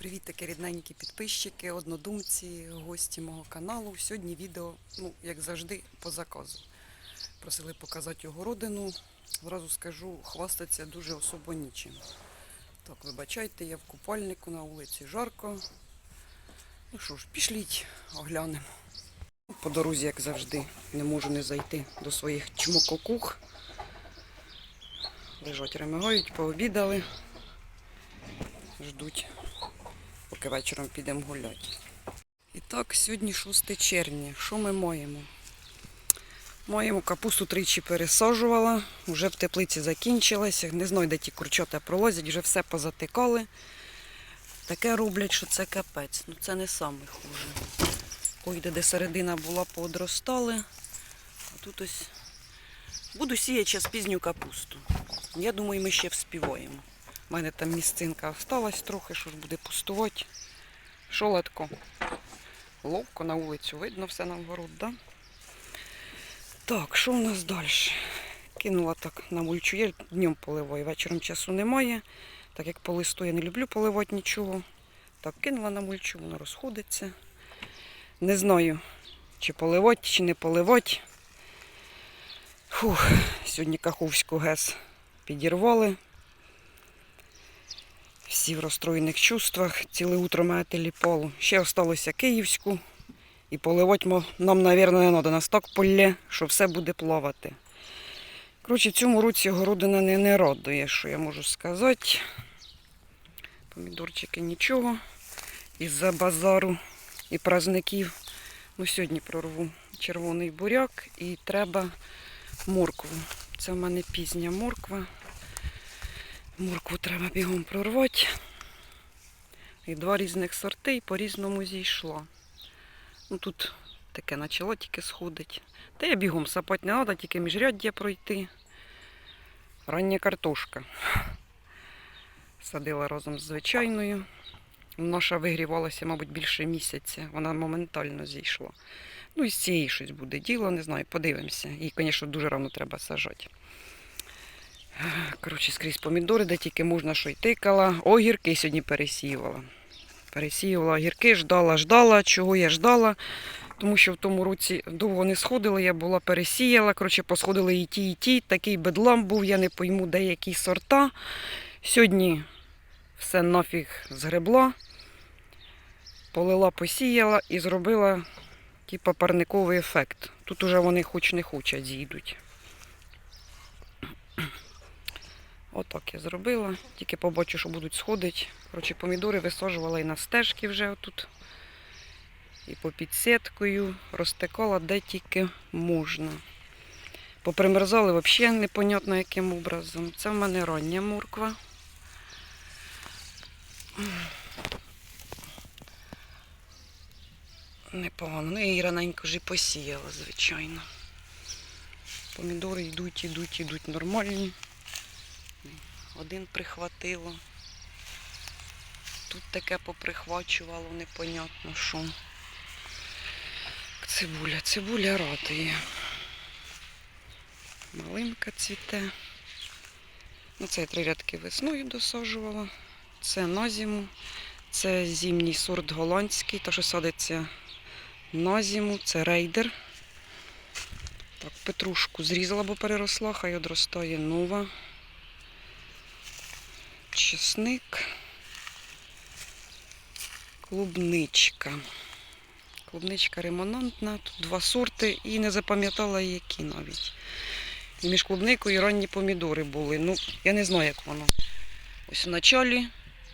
Привіт, такі рідненькі підписчики, однодумці, гості мого каналу. Сьогодні відео, ну, як завжди, по заказу. Просили показати огородину. Зразу скажу, хвастатися дуже особо нічим. Так, вибачайте, я в купальнику на вулиці жарко. Ну що ж, пішліть, оглянемо. По дорозі, як завжди, не можу не зайти до своїх чмококух. Лежать, ремигають, пообідали. Ждуть поки вечором підемо гуляти. І так, сьогодні 6 червня. Що ми маємо? Маємо капусту тричі пересаджувала, вже в теплиці закінчилася. Не знаю, де ті курчата пролазять, вже все позатикали. Таке роблять, що це капець. Ну це не саме хуже. Ой, де, де середина була, поодростали. А тут ось буду сіяти зараз пізню капусту. Я думаю, ми ще вспіваємо. У мене там місцинка осталась трохи, що ж буде пустувати. Шолодко. Ловко на вулицю видно все на вгород, да? Так, що у нас далі? Кинула так на мульчу. Я днем поливаю, вечором часу немає. Так як по листу я не люблю поливати нічого. Так, кинула на мульчу, воно розходиться. Не знаю, чи поливати, чи не поливати. Фух, сьогодні Каховську ГЕС підірвали. Всі в розстроєних чувствах, ціле утро метелі полу. Ще осталося Київську. І поливати нам, мабуть, не треба. Нас так полє, що все буде плавати. Коротше, цьому році городина не, не радує, що я можу сказати. Помідорчики нічого. Із-за базару і праздників. Ну, сьогодні прорву червоний буряк і треба моркву. Це в мене пізня морква. Моркву треба бігом прорвати. І два різних сорти і по-різному зійшла. Ну тут таке почало тільки сходить. Та я бігом сапати не треба, тільки міжряддя пройти. Рання картошка. Садила разом з звичайною. Наша вигрівалася, мабуть, більше місяця. Вона моментально зійшла. Ну і з цієї щось буде діло, не знаю, подивимося. Її, звісно, дуже рано треба сажати. Коротше, скрізь помідори, де тільки можна, що й тикала. Огірки сьогодні пересіювала. Пересіювала огірки, ждала, ждала. Чого я ждала? Тому що в тому році довго не сходили, я була пересіяла. Коротше, посходили і ті, і ті. Такий бедлам був, я не пойму деякі сорта. Сьогодні все нафіг згребла, полила, посіяла і зробила типа парниковий ефект. Тут уже вони хоч не хочуть, зійдуть. Отак я зробила. Тільки побачу, що будуть сходити. Коротше, помідори висаджувала і на стежки вже отут. І по підсіткою розтикала де тільки можна. Попримерзали взагалі непонятно яким образом. Це в мене рання морква. Непогано. Ну, я її раненько вже посіяла, звичайно. Помідори йдуть, йдуть, йдуть нормальні. Один прихватило. Тут таке поприхвачувало, непонятно що. Цибуля, цибуля радує. Малинка цвіте. Ну, це я три рядки весною досаджувала. Це на зиму. Це зимній сорт голландський, та що садиться на зиму. Це рейдер. Так, петрушку зрізала, бо переросла, хай одростає нова. Чесник. Клубничка. Клубничка ремонантна. Тут два сорти і не запам'ятала які навіть. І між клубникою і ранні помідори були. Ну, я не знаю, як воно. Ось в началі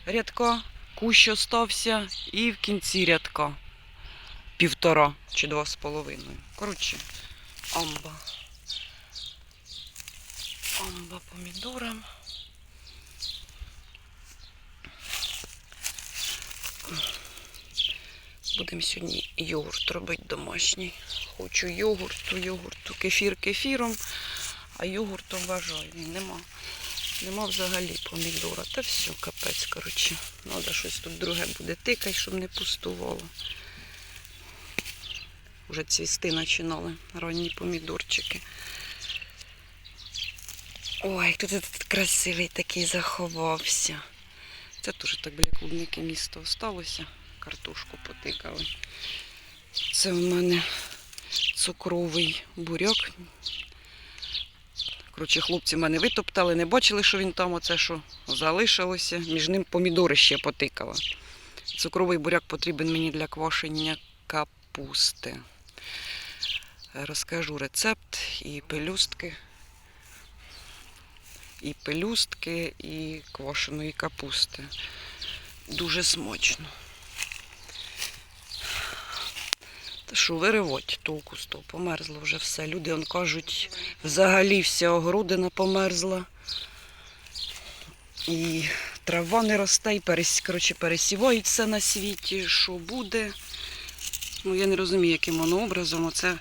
рядка кущ остався і в кінці рядка півтора чи два з половиною. Коротше, амба. Амба помідорам. Будемо сьогодні йогурт робити домашній. Хочу йогурту, йогурту, кефір кефіром, а йогурту вважаю. Нема. Нема взагалі помідора. Та все, капець, коротше. Треба щось тут друге буде тикати, щоб не пустувало. Уже цвісти починали ранні помідорчики. Ой, хто тут красивий такий заховався. Це теж так біля клубники місто осталося. Картошку потикали. Це в мене цукровий буряк. Коротше, хлопці мене витоптали, не бачили, що він там, оце що залишилося. Між ним помідори ще потикала. Цукровий буряк потрібен мені для квашення капусти. Розкажу рецепт і пелюстки. І пелюстки, і квашеної капусти. Дуже смачно. Та що, виривать толку того, померзло вже все. Люди он кажуть, взагалі вся огородина померзла. І трава не росте, і перес, коротше, пересівають все на світі, що буде. Ну, я не розумію, яким воно образом. Оце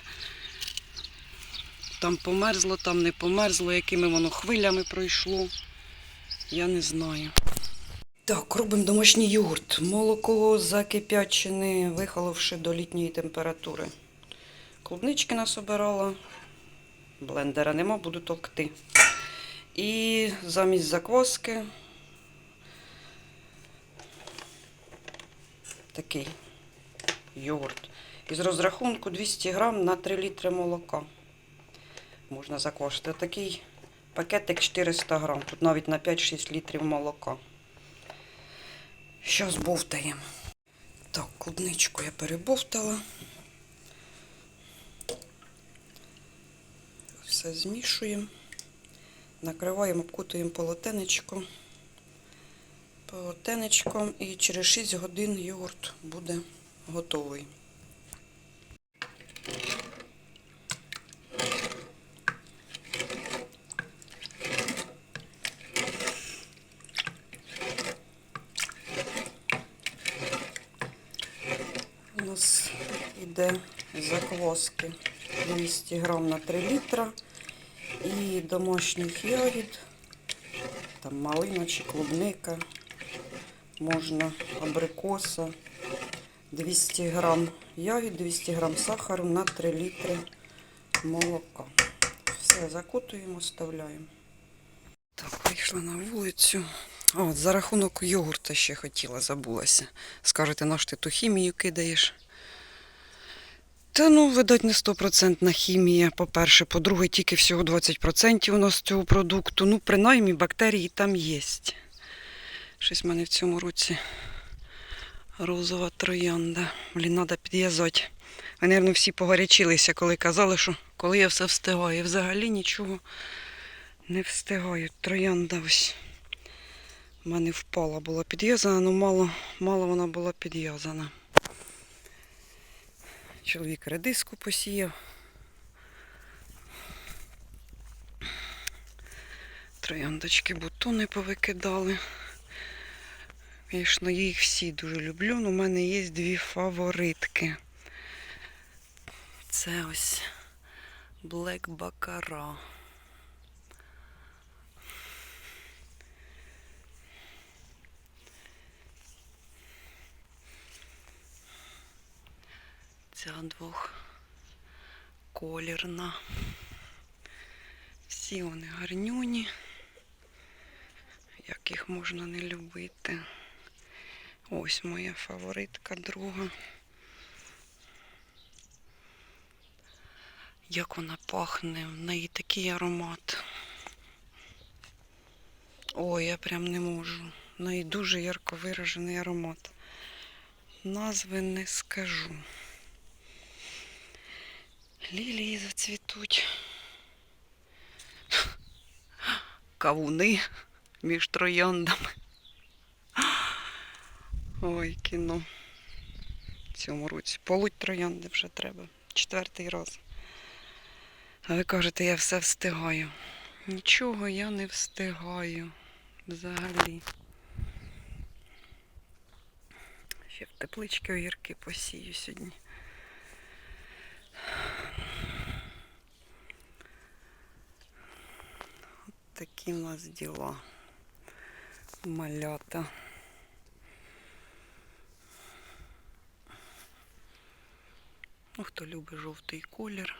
там померзло, там не померзло, якими воно хвилями пройшло. Я не знаю. Так, робимо домашній йогурт. Молоко закип'ячене, вихоловши до літньої температури. Клубнички насобирала. Блендера нема, буду товкти. І замість закваски такий йогурт. Із розрахунку 200 грам на 3 літри молока. Можна заквашити. Такий пакетик 400 грам. Тут навіть на 5-6 літрів молока. Що збовтаємо. Так, клубничку я перебовтала. Все змішуємо. Накриваємо, обкутуємо полотенечко. Полотенечком і через 6 годин йогурт буде готовий. У нас йде закваски 200 грам на 3 літра і домашніх ягід, там малина чи клубника, можна абрикоса, 200 грам ягід, 200 грам сахару на 3 літри молока. Все закутуємо, вставляємо. Так, вийшла на вулицю. От за рахунок йогурта ще хотіла, забулася. Скажете, наш ти ту хімію кидаєш? Та ну, видать, не стопроцентна хімія, по-перше. По-друге, тільки всього 20% у нас цього продукту. Ну, принаймні, бактерії там є. Щось в мене в цьому році розова троянда. Блін, треба підв'язати. Ви, мабуть, всі погорячилися, коли казали, що коли я все встигаю. Взагалі нічого не встигаю. Троянда ось. У мене впала, була підв'язана, але мало, мало вона була підв'язана. Чоловік редиску посіяв. Трояндочки бутони повикидали. Звісно, я їх всі дуже люблю, але у мене є дві фаворитки. Це ось Блек Бакара. Ця двохколірна. Всі вони гарнюні. Як їх можна не любити. Ось моя фаворитка друга. Як вона пахне, в неї такий аромат. Ой, я прям не можу. В неї дуже ярко виражений аромат. Назви не скажу. Лілії зацвітуть. Кавуни між трояндами. Ой, кіно. Цьому році. Полуть троянди вже треба. Четвертий раз. А ви кажете, я все встигаю. Нічого я не встигаю. Взагалі. Ще в теплички огірки посію сьогодні. Такі в нас діла. Малята. Ну, хто любить жовтий колір,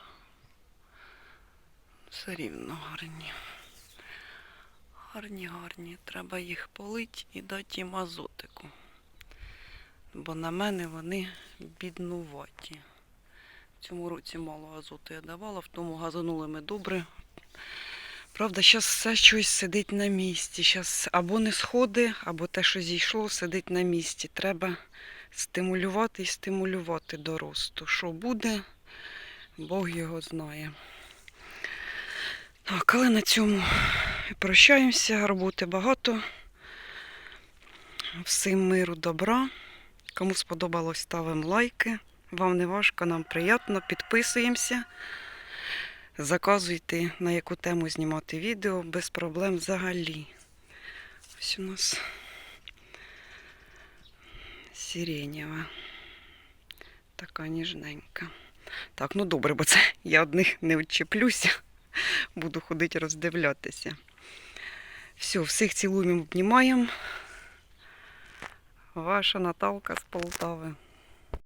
все рівно гарні. Гарні, гарні. Треба їх полити і дати їм азотику. Бо на мене вони біднуваті. В цьому році мало азоту я давала, в тому газанули ми добре. Правда, зараз все щось сидить на місці. Зараз або не сходи, або те, що зійшло, сидить на місці. Треба стимулювати і стимулювати до росту. Що буде, Бог його знає. Так, але на цьому прощаємося. Роботи багато. Всім миру, добра. Кому сподобалось, ставимо лайки. Вам не важко, нам приємно. Підписуємося. Заказуйте, на яку тему знімати відео без проблем взагалі. Ось у нас сиренєва. Така ніжненька. Так, ну добре, бо це я одних не відчеплюся. Буду ходити роздивлятися. Все, всіх цілуємо, обнімаємо. Ваша Наталка з Полтави.